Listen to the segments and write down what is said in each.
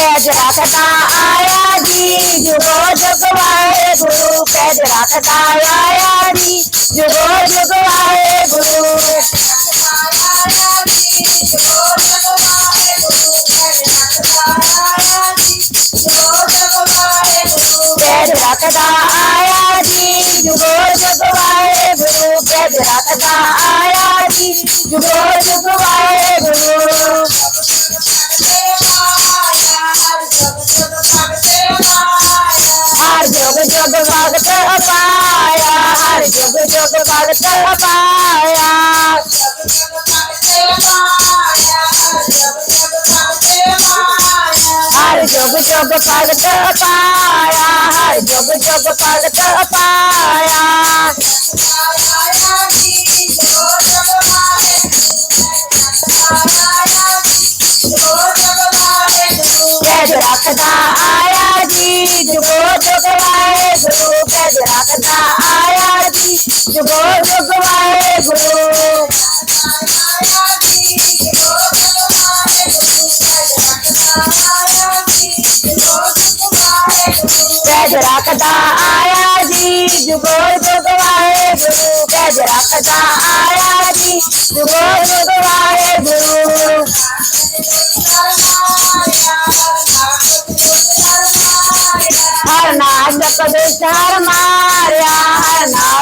कैद रखता आया जी जुगो जुगवाए गुरु कैद रखता आया जी जुगो जुगवाए गुरु कैद रखता आया जी जुगो जुगवाए गुरु कैद रखता आया जी जुगो जुगवाए जग भगत पाया हर जग जग पाया हर जग जग भगत पाया जय रखदा रखदा हर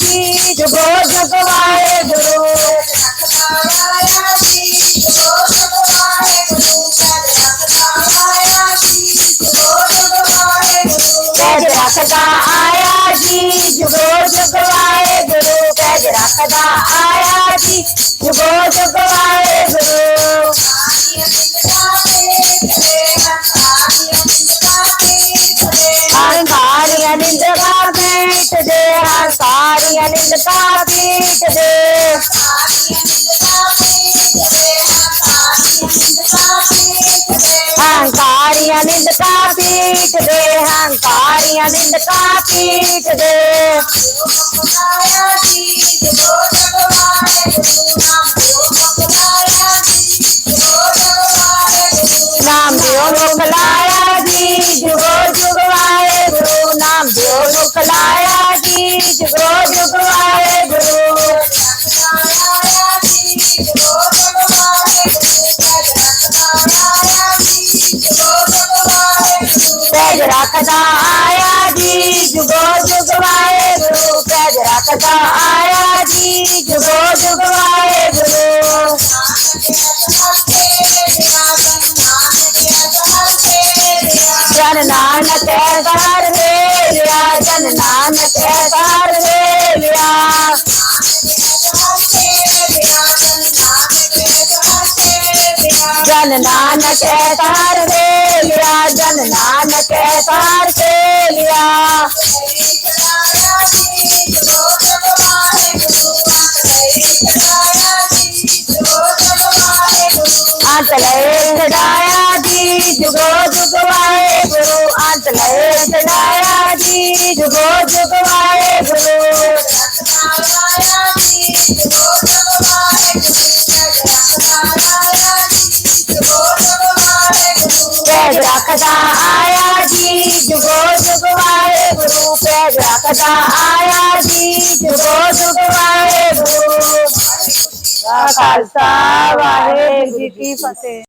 जी गुरु माया जी जगो जी जगो जगवाए गुरु कैद आया जी जगो जगवाए आया जी जगो जगवाए गुरु ਸਾਡੀਆਂ ਨਿੰਦਤਾ ਪੀਟ ਦੇ ਹੰਕਾਰੀਆਂ ਨਿੰਦਤਾ ਪੀਟ ਦੇ ਹੰਕਾਰੀਆਂ ਨਿੰਦਤਾ ਪੀਟ ਦੇ रखदा आया जी, जुगो जुगवाए गुरु पैज रखदा आया जी, जुगो जुगवाए गुरु। जन नानक घर मेरा जन नानक घर मेरा जन नानक घर मेरा जुगो गुरु जुगो आया जी जुगो गुरु आया जी जुगो जुगवाए गुरु। ਖਾਲਸਾ ਵਾਹਿਗੁਰੂ ਜੀ ਕੀ ਫਤਿਹ